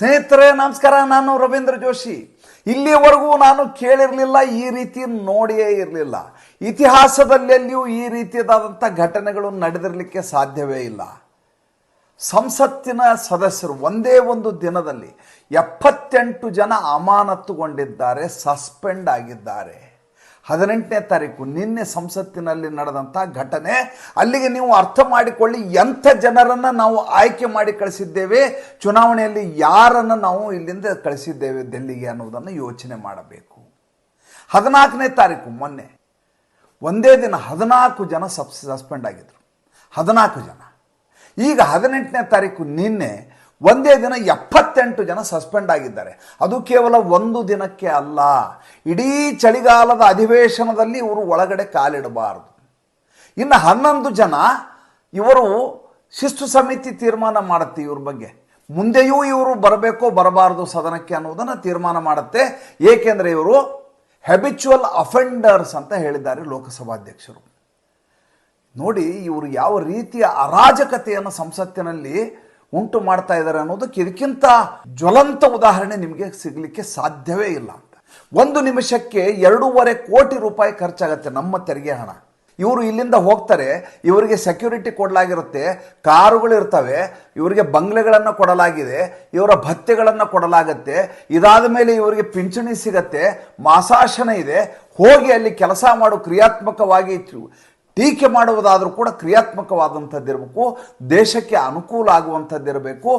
ಸ್ನೇಹಿತರೆ, ನಮಸ್ಕಾರ. ನಾನು ರವೀಂದ್ರ ಜೋಶಿ. ಇಲ್ಲಿವರೆಗೂ ನಾನು ಕೇಳಿರಲಿಲ್ಲ, ಈ ರೀತಿ ನೋಡಿಯೇ ಇರಲಿಲ್ಲ. ಇತಿಹಾಸದಲ್ಲೆಲ್ಲಿಯೂ ಈ ರೀತಿಯಾದಂಥ ಘಟನೆಗಳು ನಡೆದಿರಲಿಕ್ಕೆ ಸಾಧ್ಯವೇ ಇಲ್ಲ. ಸಂಸತ್ತಿನ ಸದಸ್ಯರು ಒಂದೇ ಒಂದು ದಿನದಲ್ಲಿ ಎಪ್ಪತ್ತೆಂಟು ಜನ ಅಮಾನತುಗೊಂಡಿದ್ದಾರೆ, ಸಸ್ಪೆಂಡ್ ಆಗಿದ್ದಾರೆ. ಹದಿನೆಂಟನೇ ತಾರೀಕು ನಿನ್ನೆ ಸಂಸತ್ತಿನಲ್ಲಿ ನಡೆದಂಥ ಘಟನೆ. ಅಲ್ಲಿಗೆ ನೀವು ಅರ್ಥ ಮಾಡಿಕೊಳ್ಳಿ ಎಂಥ ಜನರನ್ನು ನಾವು ಆಯ್ಕೆ ಮಾಡಿ ಕಳಿಸಿದ್ದೇವೆ, ಚುನಾವಣೆಯಲ್ಲಿ ಯಾರನ್ನು ನಾವು ಇಲ್ಲಿಂದ ಕಳಿಸಿದ್ದೇವೆ ದೆಲ್ಲಿಗೆ ಅನ್ನೋದನ್ನು ಯೋಚನೆ ಮಾಡಬೇಕು. ಹದಿನಾಲ್ಕನೇ ತಾರೀಕು ಮೊನ್ನೆ, ಒಂದೇ ದಿನ ಹದಿನಾಲ್ಕು ಜನ ಸಬ್ ಸಸ್ಪೆಂಡ್ ಆಗಿದ್ರು. ಹದಿನಾಲ್ಕು ಜನ. ಈಗ ಹದಿನೆಂಟನೇ ತಾರೀಕು ನಿನ್ನೆ ಒಂದೇ ದಿನ ಎಪ್ಪತ್ತೆಂಟು ಜನ ಸಸ್ಪೆಂಡ್ ಆಗಿದ್ದಾರೆ. ಅದು ಕೇವಲ ಒಂದು ದಿನಕ್ಕೆ ಅಲ್ಲ. ಇಡೀ ಚಳಿಗಾಲದ ಅಧಿವೇಶನದಲ್ಲಿ ಇವರು ಒಳಗಡೆ ಕಾಲಿಡಬಾರದು. ಇನ್ನು ಹನ್ನೊಂದು ಜನ ಇವರು ಶಿಸ್ತು ಸಮಿತಿ ತೀರ್ಮಾನ ಮಾಡುತ್ತೆ ಇವ್ರ ಬಗ್ಗೆ. ಮುಂದೆಯೂ ಇವರು ಬರಬೇಕೋ ಬರಬಾರದು ಸದನಕ್ಕೆ ಅನ್ನೋದನ್ನು ತೀರ್ಮಾನ ಮಾಡುತ್ತೆ. ಏಕೆಂದರೆ ಇವರು ಹ್ಯಾಬಿಚುವಲ್ ಅಫೆಂಡರ್ಸ್ ಅಂತ ಹೇಳಿದ್ದಾರೆ ಲೋಕಸಭಾಧ್ಯಕ್ಷರು. ನೋಡಿ ಇವರು ಯಾವ ರೀತಿಯ ಅರಾಜಕತೆಯನ್ನು ಸಂಸತ್ತಿನಲ್ಲಿ ಉಂಟು ಮಾಡ್ತಾ ಇದ್ದಾರೆ ಅನ್ನೋದಕ್ಕೆ ಇದಕ್ಕಿಂತ ಜ್ವಲಂತ ಉದಾಹರಣೆ ನಿಮಗೆ ಸಿಗಲಿಕ್ಕೆ ಸಾಧ್ಯವೇ ಇಲ್ಲ ಅಂತ. ಒಂದು ನಿಮಿಷಕ್ಕೆ ಎರಡೂವರೆ ಕೋಟಿ ರೂಪಾಯಿ ಖರ್ಚಾಗತ್ತೆ ನಮ್ಮ ತೆರಿಗೆ ಹಣ. ಇವರು ಇಲ್ಲಿಂದ ಹೋಗ್ತಾರೆ, ಇವರಿಗೆ ಸೆಕ್ಯೂರಿಟಿ ಕೊಡಲಾಗಿರುತ್ತೆ ಕಾರುಗಳಿರ್ತವೆ ಇವರಿಗೆ ಬಂಗ್ಲೆಗಳನ್ನು ಕೊಡಲಾಗಿದೆ, ಇವರ ಭತ್ಯೆಗಳನ್ನು ಕೊಡಲಾಗತ್ತೆ, ಇದಾದ ಮೇಲೆ ಇವರಿಗೆ ಪಿಂಚಣಿ ಸಿಗತ್ತೆ, ಮಾಸಾಶನ ಇದೆ, ಹೋಗಿ ಅಲ್ಲಿ ಕೆಲಸ ಮಾಡು, ಕ್ರಿಯಾತ್ಮಕವಾಗಿ ಟೀಕೆ ಮಾಡುವುದಾದರೂ ಕೂಡ ಕ್ರಿಯಾತ್ಮಕವಾದಂಥದ್ದಿರಬೇಕು, ದೇಶಕ್ಕೆ ಅನುಕೂಲ ಆಗುವಂಥದ್ದಿರಬೇಕು,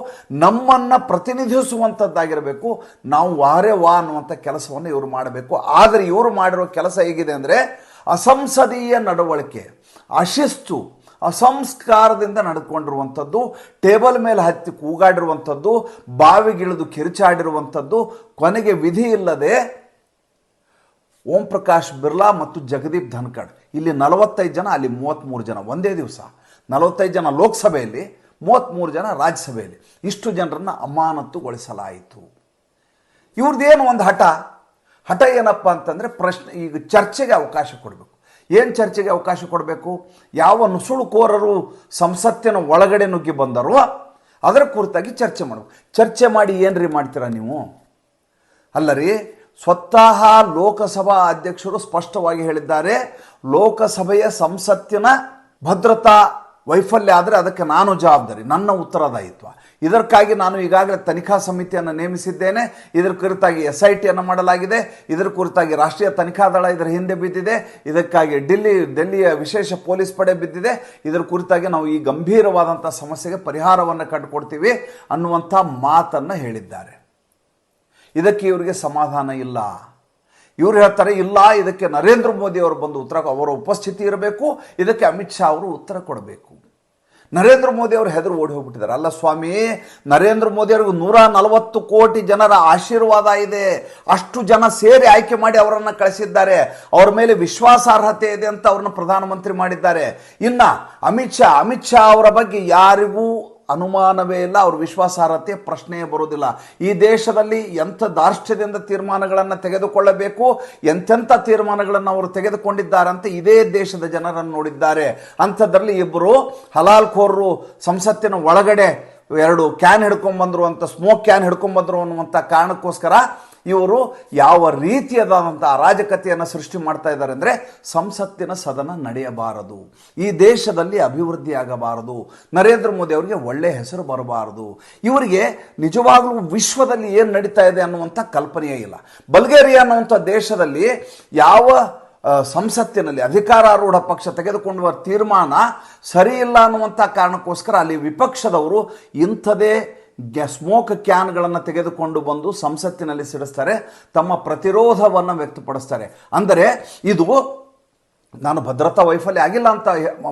ನಮ್ಮನ್ನು ಪ್ರತಿನಿಧಿಸುವಂಥದ್ದಾಗಿರಬೇಕು, ನಾವು ವಾರೆ ವಾ ಅನ್ನುವಂಥ ಕೆಲಸವನ್ನು ಇವರು ಮಾಡಬೇಕು. ಆದರೆ ಇವರು ಮಾಡಿರೋ ಕೆಲಸ ಹೇಗಿದೆ ಅಂದರೆ ಅಸಂಸದೀಯ ನಡವಳಿಕೆ, ಅಶಿಸ್ತು, ಅಸಂಸ್ಕಾರದಿಂದ ನಡೆದುಕೊಂಡಿರುವಂಥದ್ದು ಟೇಬಲ್ ಮೇಲೆ ಹತ್ತಿ ಕೂಗಾಡಿರುವಂಥದ್ದು, ಬಾವಿಗಿಳಿದು ಕಿರುಚಾಡಿರುವಂಥದ್ದು, ಕೊನೆಗೆ ವಿಧಿ ಇಲ್ಲದೆ ಓಂ ಪ್ರಕಾಶ್ ಬಿರ್ಲಾ ಮತ್ತು ಜಗದೀಪ್ ಧನ್ಕಡ್. ಇಲ್ಲಿ ನಲವತ್ತೈದು ಜನ, ಅಲ್ಲಿ ಮೂವತ್ತ್ಮೂರು ಜನ. ಒಂದೇ ದಿವಸ. ನಲವತ್ತೈದು ಜನ ಲೋಕಸಭೆಯಲ್ಲಿ ಮೂವತ್ತ್ಮೂರು ಜನ ರಾಜ್ಯಸಭೆಯಲ್ಲಿ. ಇಷ್ಟು ಜನರನ್ನು ಅಮಾನತುಗೊಳಿಸಲಾಯಿತು. ಇವ್ರದ್ದೇನು ಒಂದು ಹಠ? ಹಠ ಏನಪ್ಪ ಅಂತಂದರೆ ಪ್ರಶ್ನೆ, ಈಗ ಚರ್ಚೆಗೆ ಅವಕಾಶ ಕೊಡಬೇಕು. ಏನು ಚರ್ಚೆಗೆ ಅವಕಾಶ ಕೊಡಬೇಕು? ಯಾವ ನುಸುಳುಕೋರರು ಸಂಸತ್ತಿನ ಒಳಗಡೆ ನುಗ್ಗಿ ಬಂದರೋ, ಅದರ ಕುರಿತಾಗಿ ಚರ್ಚೆ ಮಾಡಬೇಕು. ಚರ್ಚೆ ಮಾಡಿ ಏನ್ರಿ ಮಾಡ್ತೀರಾ ನೀವು? ಅಲ್ಲ ರೀ ಸ್ವತಃ ಲೋಕಸಭಾ ಅಧ್ಯಕ್ಷರು ಸ್ಪಷ್ಟವಾಗಿ ಹೇಳಿದ್ದಾರೆ, ಲೋಕಸಭೆಯ ಸಂಸತ್ತಿನ ಭದ್ರತಾ ವೈಫಲ್ಯ ಆದರೆ ಅದಕ್ಕೆ ನಾನು ಜವಾಬ್ದಾರಿ, ನನ್ನ ಉತ್ತರದಾಯಿತ್ವ. ಇದಕ್ಕಾಗಿ ನಾನು ಈಗಾಗಲೇ ತನಿಖಾ ಸಮಿತಿಯನ್ನು ನೇಮಿಸಿದ್ದೇನೆ, ಇದರ ಕುರಿತಾಗಿ ಎಸ್ ಐ ಟಿಯನ್ನು ಮಾಡಲಾಗಿದೆ, ಇದರ ಕುರಿತಾಗಿ ರಾಷ್ಟ್ರೀಯ ತನಿಖಾ ದಳ ಇದರ ಹಿಂದೆ ಬಿದ್ದಿದೆ, ಇದಕ್ಕಾಗಿ ಡೆಲ್ಲಿ ಡೆಲ್ಲಿಯ ವಿಶೇಷ ಪೊಲೀಸ್ ಪಡೆ ಬಿದ್ದಿದೆ, ಇದರ ಕುರಿತಾಗಿ ನಾವು ಈ ಗಂಭೀರವಾದಂಥ ಸಮಸ್ಯೆಗೆ ಪರಿಹಾರವನ್ನು ಕಂಡುಕೊಡ್ತೀವಿ ಅನ್ನುವಂಥ ಮಾತನ್ನು ಹೇಳಿದ್ದಾರೆ. ಇದಕ್ಕೆ ಇವರಿಗೆ ಸಮಾಧಾನ ಇಲ್ಲ. ಇವರು ಹೇಳ್ತಾರೆ, ಇಲ್ಲ, ಇದಕ್ಕೆ ನರೇಂದ್ರ ಮೋದಿ ಅವರು ಬಂದು ಉತ್ತರ ಅವರ ಉಪಸ್ಥಿತಿ ಇರಬೇಕು, ಇದಕ್ಕೆ ಅಮಿತ್ ಶಾ ಅವರು ಉತ್ತರ ಕೊಡಬೇಕು. ನರೇಂದ್ರ ಮೋದಿ ಅವರು ಹೆದರು ಓಡಿ ಹೋಗ್ಬಿಟ್ಟಿದ್ದಾರೆ. ಅಲ್ಲ ಸ್ವಾಮಿ, ನರೇಂದ್ರ ಮೋದಿ ಅವರಿಗೆ ನೂರ ನಲವತ್ತು ಕೋಟಿ ಜನರ ಆಶೀರ್ವಾದ ಇದೆ. ಅಷ್ಟು ಜನ ಸೇರಿ ಆಯ್ಕೆ ಮಾಡಿ ಅವರನ್ನು ಕಳಿಸಿದ್ದಾರೆ. ಅವರ ಮೇಲೆ ವಿಶ್ವಾಸಾರ್ಹತೆ ಇದೆ ಅಂತ ಅವ್ರನ್ನ ಪ್ರಧಾನಮಂತ್ರಿ ಮಾಡಿದ್ದಾರೆ. ಇನ್ನು ಅಮಿತ್ ಶಾ ಅಮಿತ್ ಶಾ ಅವರ ಬಗ್ಗೆ ಯಾರಿಗೂ ಅನುಮಾನವೇ ಇಲ್ಲ, ಅವ್ರ ವಿಶ್ವಾಸಾರ್ಹತೆ ಪ್ರಶ್ನೆಯೇ ಬರುವುದಿಲ್ಲ. ಈ ದೇಶದಲ್ಲಿ ಎಂಥ ದಾರ್ಷ್ಟ್ಯದಿಂದ ತೀರ್ಮಾನಗಳನ್ನು ತೆಗೆದುಕೊಳ್ಳಬೇಕು, ಎಂಥೆಂಥ ತೀರ್ಮಾನಗಳನ್ನು ಅವರು ತೆಗೆದುಕೊಂಡಿದ್ದಾರೆ ಅಂತ ಇದೇ ದೇಶದ ಜನರನ್ನು ನೋಡಿದ್ದಾರೆ. ಅಂಥದ್ರಲ್ಲಿ ಇಬ್ಬರು ಹಲಾಲ್ಖೋರರು ಸಂಸತ್ತಿನ ಒಳಗಡೆ ಎರಡು ಕ್ಯಾನ್ ಹಿಡ್ಕೊಂಡ್ಬಂದ್ರು ಅಂತ, ಸ್ಮೋಕ್ ಕ್ಯಾನ್ ಹಿಡ್ಕೊಂಡ್ಬಂದ್ರು ಅನ್ನುವಂಥ ಕಾರಣಕ್ಕೋಸ್ಕರ ಇವರು ಯಾವ ರೀತಿಯಾದಂಥ ಅರಾಜಕತೆಯನ್ನು ಸೃಷ್ಟಿ ಮಾಡ್ತಾ ಇದ್ದಾರೆ ಅಂದರೆ ಸಂಸತ್ತಿನ ಸದನ ನಡೆಯಬಾರದು. ಈ ದೇಶದಲ್ಲಿ ಅಭಿವೃದ್ಧಿ ಆಗಬಾರದು ನರೇಂದ್ರ ಮೋದಿ ಅವರಿಗೆ ಒಳ್ಳೆಯ ಹೆಸರು ಬರಬಾರದು. ಇವರಿಗೆ ನಿಜವಾಗಲೂ ವಿಶ್ವದಲ್ಲಿ ಏನು ನಡೀತಾ ಇದೆ ಅನ್ನುವಂಥ ಕಲ್ಪನೆಯೇ ಇಲ್ಲ. ಬಲ್ಗೇರಿಯಾ ಅನ್ನುವಂಥ ದೇಶದಲ್ಲಿ ಯಾವ ಸಂಸತ್ತಿನಲ್ಲಿ ಅಧಿಕಾರಾರೂಢ ಪಕ್ಷ ತೆಗೆದುಕೊಂಡುವ ತೀರ್ಮಾನ ಸರಿಯಿಲ್ಲ ಅನ್ನುವಂಥ ಕಾರಣಕ್ಕೋಸ್ಕರ ಅಲ್ಲಿ ವಿಪಕ್ಷದವರು ಇಂಥದೇ ಸ್ಮೋಕ್ ಕ್ಯಾನ್ಗಳನ್ನು ತೆಗೆದುಕೊಂಡು ಬಂದು ಸಂಸತ್ತಿನಲ್ಲಿ ಸಿಡಿಸ್ತಾರೆ ತಮ್ಮ ಪ್ರತಿರೋಧವನ್ನು ವ್ಯಕ್ತಪಡಿಸ್ತಾರೆ. ಅಂದರೆ ಇದು ನಾನು ಭದ್ರತಾ ವೈಫಲ್ಯ ಆಗಿಲ್ಲ ಅಂತ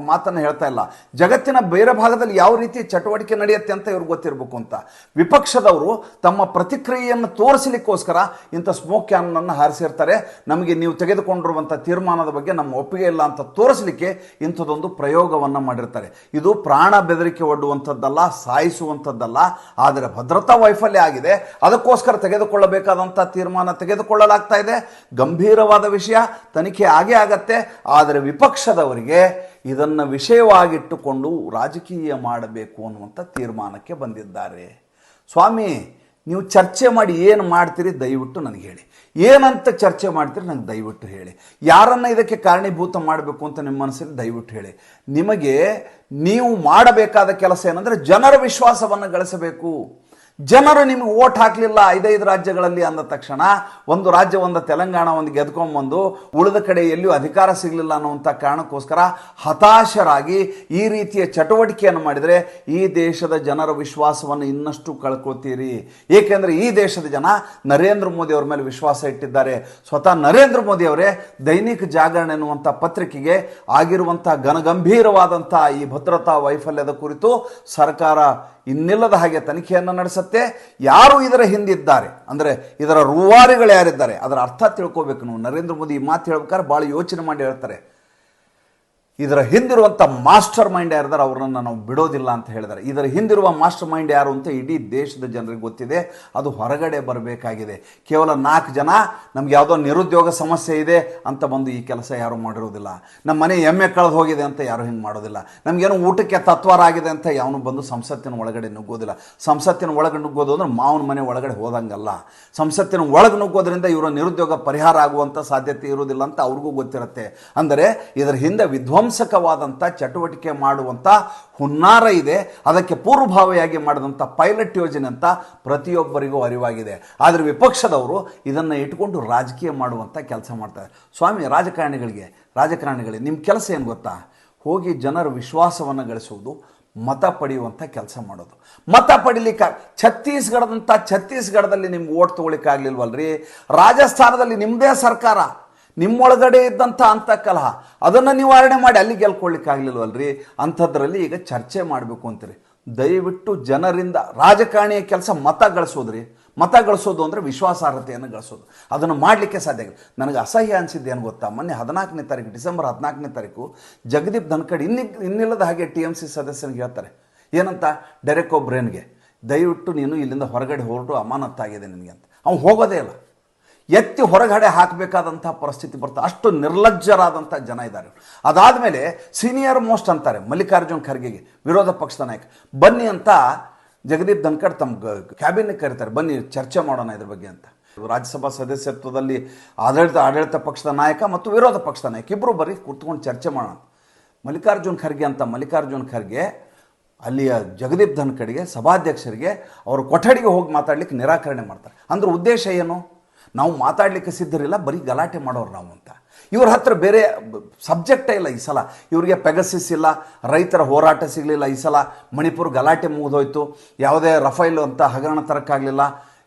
ಮಾತನ್ನು ಹೇಳ್ತಾ ಇಲ್ಲ. ಜಗತ್ತಿನ ಬೇರೆ ಭಾಗದಲ್ಲಿ ಯಾವ ರೀತಿ ಚಟುವಟಿಕೆ ನಡೆಯುತ್ತೆ ಅಂತ ಇವ್ರಿಗೆ ಗೊತ್ತಿರಬೇಕು ಅಂತ. ವಿಪಕ್ಷದವರು ತಮ್ಮ ಪ್ರತಿಕ್ರಿಯೆಯನ್ನು ತೋರಿಸಲಿಕ್ಕೋಸ್ಕರ ಇಂಥ ಸ್ಮೋಕ್ ಕ್ಯಾನನ್ನು ಹಾರಿಸಿರ್ತಾರೆ. ನಮಗೆ ನೀವು ತೆಗೆದುಕೊಂಡಿರುವಂಥ ತೀರ್ಮಾನದ ಬಗ್ಗೆ ನಮ್ಮ ಒಪ್ಪಿಗೆ ಇಲ್ಲ ಅಂತ ತೋರಿಸಲಿಕ್ಕೆ ಇಂಥದ್ದೊಂದು ಪ್ರಯೋಗವನ್ನು ಮಾಡಿರ್ತಾರೆ. ಇದು ಪ್ರಾಣ ಬೆದರಿಕೆ ಒಡ್ಡುವಂಥದ್ದಲ್ಲ, ಸಾಯಿಸುವಂಥದ್ದಲ್ಲ, ಆದರೆ ಭದ್ರತಾ ವೈಫಲ್ಯ ಆಗಿದೆ. ಅದಕ್ಕೋಸ್ಕರ ತೆಗೆದುಕೊಳ್ಳಬೇಕಾದಂಥ ತೀರ್ಮಾನ ತೆಗೆದುಕೊಳ್ಳಲಾಗ್ತಾ ಇದೆ. ಗಂಭೀರವಾದ ವಿಷಯ, ತನಿಖೆ ಆಗೇ ಆಗತ್ತೆ. ಆದರೆ ವಿಪಕ್ಷದವರಿಗೆ ಇದನ್ನು ವಿಷಯವಾಗಿಟ್ಟುಕೊಂಡು ರಾಜಕೀಯ ಮಾಡಬೇಕು ಅನ್ನುವಂಥ ತೀರ್ಮಾನಕ್ಕೆ ಬಂದಿದ್ದಾರೆ. ಸ್ವಾಮಿ, ನೀವು ಚರ್ಚೆ ಮಾಡಿ ಏನು ಮಾಡ್ತೀರಿ ದಯವಿಟ್ಟು ನನಗೆ ಹೇಳಿ. ಏನಂತ ಚರ್ಚೆ ಮಾಡ್ತೀರಿ ನನಗೆ ದಯವಿಟ್ಟು ಹೇಳಿ. ಯಾರನ್ನ ಇದಕ್ಕೆ ಕಾರಣೀಭೂತ ಮಾಡಬೇಕು ಅಂತ ನಿಮ್ಮ ಮನಸ್ಸಲ್ಲಿ ದಯವಿಟ್ಟು ಹೇಳಿ. ನಿಮಗೆ ನೀವು ಮಾಡಬೇಕಾದ ಕೆಲಸ ಏನಂದರೆ ಜನರ ವಿಶ್ವಾಸವನ್ನು ಗಳಿಸಬೇಕು. ಜನರು ನಿಮಗೆ ಓಟ್ ಹಾಕಲಿಲ್ಲ ಐದೈದು ರಾಜ್ಯಗಳಲ್ಲಿ ಅಂದ ತಕ್ಷಣ ಒಂದು ರಾಜ್ಯ, ಒಂದು ತೆಲಂಗಾಣ ಒಂದು ಗೆದ್ಕೊಂಬಂದು ಉಳಿದ ಕಡೆ ಎಲ್ಲಿಯೂ ಅಧಿಕಾರ ಸಿಗಲಿಲ್ಲ ಅನ್ನುವಂಥ ಕಾರಣಕ್ಕೋಸ್ಕರ ಹತಾಶರಾಗಿ ಈ ರೀತಿಯ ಚಟುವಟಿಕೆಯನ್ನು ಮಾಡಿದರೆ ಈ ದೇಶದ ಜನರ ವಿಶ್ವಾಸವನ್ನು ಇನ್ನಷ್ಟು ಕಳ್ಕೊತೀರಿ ಏಕೆಂದರೆ ಈ ದೇಶದ ಜನ ನರೇಂದ್ರ ಮೋದಿ ಅವರ ಮೇಲೆ ವಿಶ್ವಾಸ ಇಟ್ಟಿದ್ದಾರೆ. ಸ್ವತಃ ನರೇಂದ್ರ ಮೋದಿ ಅವರೇ ದೈನಿಕ ಜಾಗರಣೆ ಎನ್ನುವಂಥ ಪತ್ರಿಕೆಗೆ ಆಗಿರುವಂಥ ಘನಗಂಭೀರವಾದಂಥ ಈ ಭದ್ರತಾ ವೈಫಲ್ಯದ ಕುರಿತು ಸರ್ಕಾರ ಇನ್ನಿಲ್ಲದ ಹಾಗೆ ತನಿಖೆಯನ್ನು ನಡೆಸುತ್ತೆ. ಯಾರು ಇದರ ಹಿಂದಿದ್ದಾರೆ? ಅಂದರೆ ಇದರ ರೂವಾರಿಗಳು ಯಾರಿದ್ದಾರೆ? ಅದರ ಅರ್ಥ ತಿಳ್ಕೋಬೇಕು ನೀವು. ನರೇಂದ್ರ ಮೋದಿ ಮಾತು ಹೇಳ್ಬೇಕಾದ್ರೆ ಭಾಳ ಯೋಚನೆ ಮಾಡಿ ಹೇಳ್ತಾರೆ. ಇದರ ಹಿಂದಿರುವಂಥ ಮಾಸ್ಟರ್ ಮೈಂಡ್ ಯಾರಿದ್ದಾರೆ ಅವರನ್ನು ನಾವು ಬಿಡೋದಿಲ್ಲ ಅಂತ ಹೇಳಿದ್ದಾರೆ ಇದರ ಹಿಂದಿರುವ ಮಾಸ್ಟರ್ ಮೈಂಡ್ ಯಾರು ಅಂತ ಇಡೀ ದೇಶದ ಜನರಿಗೆ ಗೊತ್ತಿದೆ. ಅದು ಹೊರಗಡೆ ಬರಬೇಕಾಗಿದೆ. ಕೇವಲ ನಾಲ್ಕು ಜನ, ನಮ್ಗೆ ಯಾವುದೋ ನಿರುದ್ಯೋಗ ಸಮಸ್ಯೆ ಇದೆ ಅಂತ ಬಂದು ಈ ಕೆಲಸ ಯಾರು ಮಾಡಿರೋದಿಲ್ಲ. ನಮ್ಮ ಮನೆ ಎಮ್ಮೆ ಕಳೆದು ಹೋಗಿದೆ ಅಂತ ಯಾರು ಹಿಂಗೆ ಮಾಡೋದಿಲ್ಲ. ನಮಗೇನೋ ಊಟಕ್ಕೆ ತತ್ವಾರ ಆಗಿದೆ ಅಂತ ಯಾವನು ಬಂದು ಸಂಸತ್ತಿನ ಒಳಗಡೆ ನುಗ್ಗೋದಿಲ್ಲ. ಸಂಸತ್ತಿನ ಒಳಗೆ ನುಗ್ಗೋದು ಅಂದ್ರೆ ಮಾವನ ಮನೆ ಒಳಗಡೆ ಹೋದಂಗಲ್ಲ. ಸಂಸತ್ತಿನ ಒಳಗೆ ನುಗ್ಗೋದ್ರಿಂದ ಇವರ ನಿರುದ್ಯೋಗ ಪರಿಹಾರ ಆಗುವಂಥ ಸಾಧ್ಯತೆ ಇರುವುದಿಲ್ಲ ಅಂತ ಅವ್ರಿಗೂ ಗೊತ್ತಿರುತ್ತೆ. ಅಂದರೆ ಇದರ ಹಿಂದೆ ವಿಧ್ವಂಸಕವಾದಂಥ ಚಟುವಟಿಕೆ ಮಾಡುವಂಥ ಹುನ್ನಾರ ಇದೆ. ಅದಕ್ಕೆ ಪೂರ್ವಭಾವಿಯಾಗಿ ಮಾಡಿದಂಥ ಪೈಲಟ್ ಯೋಜನೆ ಅಂತ ಪ್ರತಿಯೊಬ್ಬರಿಗೂ ಅರಿವಾಗಿದೆ. ಆದರೆ ವಿಪಕ್ಷದವರು ಇದನ್ನು ಇಟ್ಕೊಂಡು ರಾಜಕೀಯ ಮಾಡುವಂಥ ಕೆಲಸ ಮಾಡ್ತಾರೆ. ಸ್ವಾಮಿ, ರಾಜಕಾರಣಿಗಳಿಗೆ ರಾಜಕಾರಣಿಗಳಿಗೆ ನಿಮ್ಮ ಕೆಲಸ ಏನು ಗೊತ್ತಾ? ಹೋಗಿ ಜನರ ವಿಶ್ವಾಸವನ್ನು ಗಳಿಸುವುದು ಮತ ಪಡೆಯುವಂಥ ಕೆಲಸ ಮಾಡೋದು. ಮತ ಪಡಿಲಿಕ್ಕೆ ಛತ್ತೀಸ್ಗಢದಂಥ ಛತ್ತೀಸ್ಗಢದಲ್ಲಿ ನಿಮ್ಗೆ ಓಟ್ ತೊಗೊಳಿಕ್ಕಾಗಲಿಲ್ವಲ್ರಿ ರಾಜಸ್ಥಾನದಲ್ಲಿ ನಿಮ್ಮದೇ ಸರ್ಕಾರ. ನಿಮ್ಮೊಳಗಡೆ ಇದ್ದಂಥ ಅಂತ ಕಲಹ, ಅದನ್ನು ನಿವಾರಣೆ ಮಾಡಿ ಅಲ್ಲಿ ಗೆಲ್ಕೊಳ್ಳಿಕ್ಕಾಗಲಿಲ್ವಲ್ರಿ ಅಂಥದ್ರಲ್ಲಿ ಈಗ ಚರ್ಚೆ ಮಾಡಬೇಕು ಅಂತೀರಿ. ದಯವಿಟ್ಟು ಜನರಿಂದ ರಾಜಕಾರಣಿಯ ಕೆಲಸ ಮತ ಗಳಿಸೋದ್ರಿ. ಮತ ಗಳಿಸೋದು ಅಂದರೆ ವಿಶ್ವಾಸಾರ್ಹತೆಯನ್ನು ಗಳಿಸೋದು. ಅದನ್ನು ಮಾಡಲಿಕ್ಕೆ ಸಾಧ್ಯ ಆಗಿಲ್ಲ. ನನಗೆ ಅಸಹ್ಯ ಅನಿಸಿದ್ದು ಏನು ಗೊತ್ತಾ? ಮೊನ್ನೆ ಹದಿನಾಲ್ಕನೇ ತಾರೀಕು, ಡಿಸೆಂಬರ್ ಹದಿನಾಲ್ಕನೇ ತಾರೀಕು ಜಗದೀಪ್ ಧನ್ಕಡ್ ಇನ್ನಿ ಇನ್ನಿಲ್ಲದ ಹಾಗೆ ಟಿ ಎಂ ಸಿ ಸದಸ್ಯನಿಗೆ ಹೇಳ್ತಾರೆ. ಏನಂತ? ಡೆರೆಕ್ ಒಬ್ರೇನ್ಗೆ. ದಯವಿಟ್ಟು ನೀನು ಇಲ್ಲಿಂದ ಹೊರಗಡೆ ಹೊರಟು, ಅಮಾನತ್ತಾಗಿದೆ ನಿನಗೆ ಅಂತ. ಅವ್ನು ಹೋಗೋದೇ ಇಲ್ಲ. ಎತ್ತಿ ಹೊರಗಡೆ ಹಾಕಬೇಕಾದಂಥ ಪರಿಸ್ಥಿತಿ ಬರ್ತದೆ. ಅಷ್ಟು ನಿರ್ಲಜ್ಜರಾದಂಥ ಜನ ಇದ್ದಾರೆ. ಅದಾದ ಮೇಲೆ ಸೀನಿಯರ್ ಮೋಸ್ಟ್ ಅಂತಾರೆ, ಮಲ್ಲಿಕಾರ್ಜುನ್ ಖರ್ಗೆಗೆ ವಿರೋಧ ಪಕ್ಷದ ನಾಯಕ. ಬನ್ನಿ ಅಂತ ಜಗದೀಪ್ ಧನ್ಕಡ್ ತಮ್ಮ ಕ್ಯಾಬಿನ್ ಕರೀತಾರೆ. ಬನ್ನಿ ಚರ್ಚೆ ಮಾಡೋಣ ಇದ್ರ ಬಗ್ಗೆ ಅಂತ. ರಾಜ್ಯಸಭಾ ಸದಸ್ಯತ್ವದಲ್ಲಿ ಆಡಳಿತ ಆಡಳಿತ ಪಕ್ಷದ ನಾಯಕ ಮತ್ತು ವಿರೋಧ ಪಕ್ಷದ ನಾಯಕ. ಇಬ್ಬರು ಬರೀ ಕೂತ್ಕೊಂಡು ಚರ್ಚೆ ಮಾಡೋಣ. ಮಲ್ಲಿಕಾರ್ಜುನ್ ಖರ್ಗೆ ಅಂತ ಮಲ್ಲಿಕಾರ್ಜುನ್ ಖರ್ಗೆ ಅಲ್ಲಿಯ ಜಗದೀಪ್ ಧನ್ಕಡ್ಗೆ, ಸಭಾಧ್ಯಕ್ಷರಿಗೆ ಅವರು ಕೊಠಡಿಗೆ ಹೋಗಿ ಮಾತಾಡ್ಲಿಕ್ಕೆ ನಿರಾಕರಣೆ ಮಾಡ್ತಾರೆ. ಅಂದ್ರೆ ಉದ್ದೇಶ ಏನು? ನಾವು ಮಾತಾಡಲಿಕ್ಕೆ ಸಿದ್ಧರಿಲ್ಲ, ಬರೀ ಗಲಾಟೆ ಮಾಡೋರು ನಾವು ಅಂತ. ಇವ್ರ ಹತ್ರ ಬೇರೆ ಸಬ್ಜೆಕ್ಟೇ ಇಲ್ಲ ಈ ಸಲ. ಇವರಿಗೆ ಪೆಗಸಿಸ್ ಇಲ್ಲ, ರೈತರ ಹೋರಾಟ ಸಿಗಲಿಲ್ಲ ಈ ಸಲ. ಮಣಿಪುರ ಗಲಾಟೆ ಮುಗಿದೋಯ್ತು. ಯಾವುದೇ ರಫೈಲ್ ಅಂತ ಹಗರಣ ತರಕ್ಕಾಗಲಿಲ್ಲ.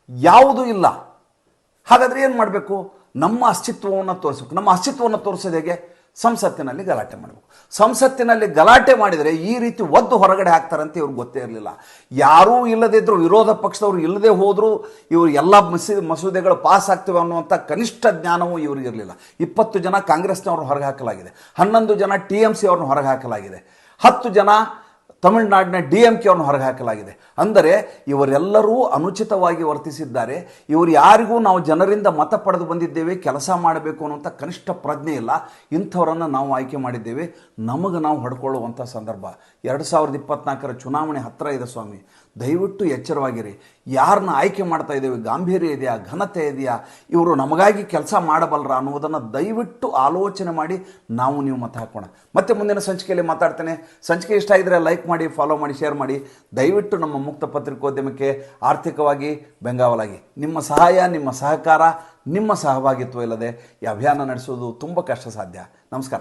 ಯಾವುದೂ ಇಲ್ಲ. ಹಾಗಾದರೆ ಏನು ಮಾಡಬೇಕು? ನಮ್ಮ ಅಸ್ತಿತ್ವವನ್ನು ತೋರಿಸ್ಬೇಕು. ನಮ್ಮ ಅಸ್ತಿತ್ವವನ್ನು ತೋರಿಸೋದು ಹೇಗೆ? ಸಂಸತ್ತಿನಲ್ಲಿ ಗಲಾಟೆ ಮಾಡಬೇಕು. ಸಂಸತ್ತಿನಲ್ಲಿ ಗಲಾಟೆ ಮಾಡಿದರೆ ಈ ರೀತಿ ಒದ್ದು ಹೊರಗಡೆ ಹಾಕ್ತಾರಂತ ಇವ್ರಿಗೆ ಗೊತ್ತೇ ಇರಲಿಲ್ಲ. ಯಾರೂ ಇಲ್ಲದಿದ್ದರೂ ವಿರೋಧ ಪಕ್ಷದವರು ಇಲ್ಲದೆ ಹೋದರೂ, ಇವರು ಎಲ್ಲ ಮಸೀ ಮಸೂದೆಗಳು ಪಾಸ್ ಆಗ್ತವೆ ಅನ್ನುವಂಥ ಕನಿಷ್ಠ ಜ್ಞಾನವೂ ಇವ್ರಿಗೆ ಇರಲಿಲ್ಲ. ಇಪ್ಪತ್ತು ಜನ ಕಾಂಗ್ರೆಸ್ನವ್ರನ್ನ ಹೊರಗೆ ಹಾಕಲಾಗಿದೆ. ಹನ್ನೊಂದು ಜನ ಟಿ ಎಂ ಸಿ ಅವ್ರನ್ನ ಹೊರಗೆ ಹಾಕಲಾಗಿದೆ. ಹತ್ತು ಜನ ತಮಿಳುನಾಡಿನ ಡಿ ಎಂ ಕೆ ಅವ್ರನ್ನ ಹೊರಗೆ ಹಾಕಲಾಗಿದೆ. ಅಂದರೆ ಇವರೆಲ್ಲರೂ ಅನುಚಿತವಾಗಿ ವರ್ತಿಸಿದ್ದಾರೆ. ಇವರು ಯಾರಿಗೂ ನಾವು ಜನರಿಂದ ಮತ ಪಡೆದು ಬಂದಿದ್ದೇವೆ, ಕೆಲಸ ಮಾಡಬೇಕು ಅನ್ನುವಂಥ ಕನಿಷ್ಠ ಪ್ರಜ್ಞೆ ಇಲ್ಲ. ಇಂಥವರನ್ನು ನಾವು ಆಯ್ಕೆ ಮಾಡಿದ್ದೇವೆ. ನಮಗೆ ನಾವು ಹೊಡ್ಕೊಳ್ಳುವಂಥ ಸಂದರ್ಭ. ಎರಡು ಸಾವಿರದ ಇಪ್ಪತ್ನಾಲ್ಕರ ಚುನಾವಣೆ ಹತ್ತಿರ ಇದೆ ಸ್ವಾಮಿ. ದಯವಿಟ್ಟು ಎಚ್ಚರವಾಗಿರಿ. ಯಾರನ್ನ ಆಯ್ಕೆ ಮಾಡ್ತಾ ಇದ್ದೇವೆ ಗಾಂಭೀರ್ಯ ಇದೆಯಾ? ಘನತೆ ಇದೆಯಾ? ಇವರು ನಮಗಾಗಿ ಕೆಲಸ ಮಾಡಬಲ್ಲರ ಅನ್ನುವುದನ್ನು ದಯವಿಟ್ಟು ಆಲೋಚನೆ ಮಾಡಿ ನಾವು ನೀವು ಮತ ಹಾಕೋಣ. ಮತ್ತೆ ಮುಂದಿನ ಸಂಚಿಕೆಯಲ್ಲಿ ಮಾತಾಡ್ತೇನೆ. ಸಂಚಿಕೆ ಇಷ್ಟ ಇದ್ದರೆ ಲೈಕ್ ಮಾಡಿ ಫಾಲೋ ಮಾಡಿ ಶೇರ್ ಮಾಡಿ. ದಯವಿಟ್ಟು ನಮ್ಮ ಮುಕ್ತ ಪತ್ರಿಕೋದ್ಯಮಕ್ಕೆ ಆರ್ಥಿಕವಾಗಿ ಬೆಂಗಾವಲಾಗಿ. ನಿಮ್ಮ ಸಹಾಯ, ನಿಮ್ಮ ಸಹಕಾರ, ನಿಮ್ಮ ಸಹಭಾಗಿತ್ವ ಇಲ್ಲದೆ ಈ ಅಭಿಯಾನ ನಡೆಸೋದು ತುಂಬ ಕಷ್ಟ ಸಾಧ್ಯ ನಮಸ್ಕಾರ.